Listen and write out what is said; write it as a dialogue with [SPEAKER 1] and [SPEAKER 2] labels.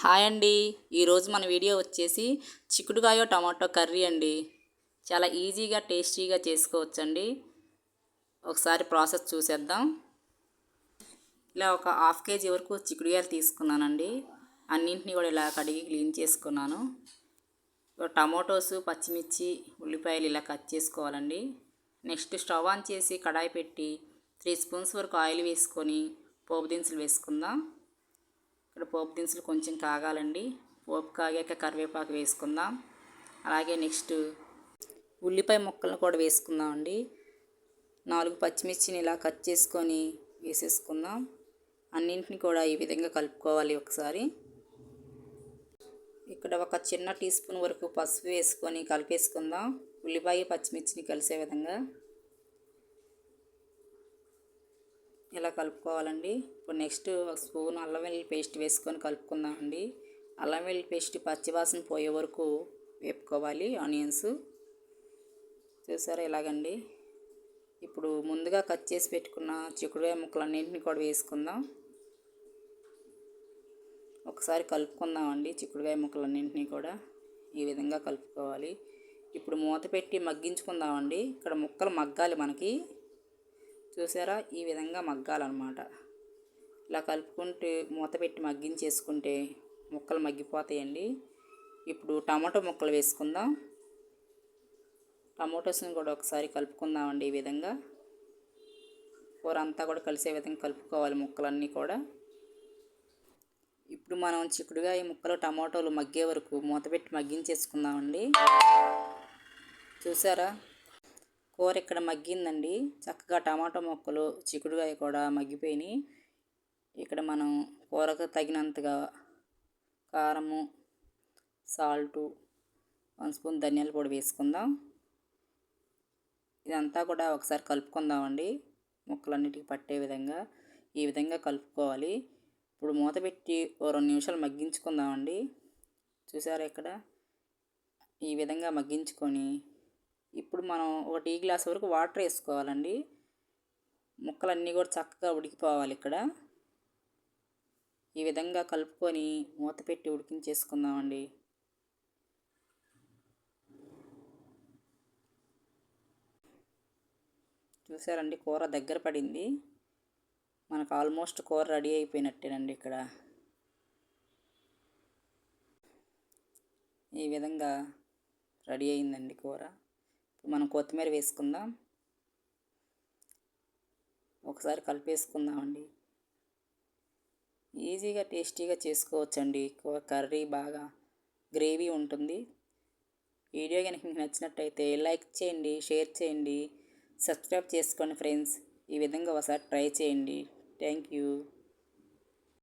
[SPEAKER 1] Hi అండి. ఈరోజు మన వీడియో వచ్చేసి చిక్కుడుకాయ టమాటో కర్రీ అండి. చాలా ఈజీగా టేస్టీగా చేసుకోవచ్చండి. ఒకసారి ప్రాసెస్ చూసేద్దాం. ఇలా ఒక హాఫ్ కేజీ వరకు చిక్కుడుకాయలు తీసుకున్నానండి. అన్నింటినీ కూడా ఇలా కడిగి క్లీన్ చేసుకున్నాను. టమాటోస్ పచ్చిమిర్చి ఉల్లిపాయలు ఇలా కట్ చేసుకోవాలండి. నెక్స్ట్ స్టవ్ ఆన్ చేసి కడాయి పెట్టి త్రీ స్పూన్స్ వరకు ఆయిల్ వేసుకొని పోపు దినుసులు వేసుకుందాం. ఇక్కడ పోపు దినుసులు కొంచెం కాగాలండి. పోపు కాగాక కరివేపాకు వేసుకుందాం. అలాగే నెక్స్ట్ ఉల్లిపాయ ముక్కలను కూడా వేసుకుందాం అండి నాలుగు పచ్చిమిర్చిని ఇలా కట్ చేసుకొని వేసేసుకుందాం. అన్నింటిని కూడా ఈ విధంగా కలుపుకోవాలి ఒకసారి. ఇక్కడ ఒక చిన్న టీ స్పూన్ వరకు పసుపు వేసుకొని కలిపేసుకుందాం. ఉల్లిపాయ పచ్చిమిర్చిని కలిసే విధంగా. ఇలా కలుపుకోవాలండి. ఇప్పుడు నెక్స్ట్ ఒక స్పూన్ అల్లం వెల్లుల్లి పేస్ట్ వేసుకొని కలుపుకుందామండి. అల్లం వెల్లుల్లి పేస్ట్ పచ్చివాసన పోయే వరకు వేపుకోవాలి. ఆనియన్స్ చూసారా ఇలాగండి. ఇప్పుడు ముందుగా కట్ చేసి పెట్టుకున్న చిక్కుడుకాయ ముక్కలన్నింటినీ కూడా వేసుకుందాం. ఒకసారి కలుపుకుందామండి చిక్కుడుకాయ ముక్కలన్నింటినీ కూడా. ఈ విధంగా కలుపుకోవాలి. ఇప్పుడు మూత పెట్టి మగ్గించుకుందామండి. ఇక్కడ ముక్కలు మగ్గాలి మనకి. చూసారా? ఈ విధంగా మగ్గాలన్నమాట. ఇలా కలుపుకుంటే మూత పెట్టి మగ్గించేసుకుంటే ముక్కలు మగ్గిపోతాయండి. ఇప్పుడు టమాటో ముక్కలు వేసుకుందాం. టమాటోస్ని కూడా ఒకసారి కలుపుకుందామండి ఈ విధంగా. కూర అంతా కూడా కలిసే విధంగా కలుపుకోవాలి ముక్కలన్నీ కూడా. ఇప్పుడు మనం చిక్కుడుగా ఈ ముక్కలు టమాటోలు మగ్గే వరకు మూత పెట్టి మగ్గించేసుకుందామండి. చూసారా? కూర ఇక్కడ మగ్గిందండి. చక్కగా టమాటా ముక్కలు చిక్కుడుగాయ కూడా మగ్గిపోయినాయి. ఇక్కడ మనం కూరకు తగినంతగా కారము సాల్టు వన్ స్పూన్ ధనియాల పొడి వేసుకుందాం. ఇదంతా కూడా ఒకసారి కలుపుకుందామండి. ముక్కలన్నిటికి పట్టే విధంగా ఈ విధంగా కలుపుకోవాలి. ఇప్పుడు మూత పెట్టి ఓ రెండు నిమిషాలు మగ్గించుకుందామండి. చూసారా ఇక్కడ? ఈ విధంగా మగ్గించుకొని ఇప్పుడు మనం ఒక టీ గ్లాస్ వరకు వాటర్ వేసుకోవాలండి. ముక్కలన్నీ కూడా చక్కగా ఉడికిపోవాలి ఇక్కడ. ఈ విధంగా కలుపుకొని మూత పెట్టి ఉడికించేసుకుందామండి. చూసారండి కూర దగ్గర పడింది. మనకు ఆల్మోస్ట్ కూర రెడీ అయిపోయినట్టేనండి ఇక్కడ. ఈ విధంగా రెడీ అయిందండి కూర. మనం కొత్తిమీర వేసుకుందాం. ఒకసారి కలిపేసుకుందామండి. ఈజీగా టేస్టీగా చేసుకోవచ్చండి. కర్రీ బాగా గ్రేవీ ఉంటుంది. వీడియో కనుక మీకు నచ్చినట్టయితే లైక్ చేయండి షేర్ చేయండి. సబ్స్క్రైబ్ చేసుకోండి ఫ్రెండ్స్. ఈ విధంగా ఒకసారి ట్రై చేయండి. Thank you.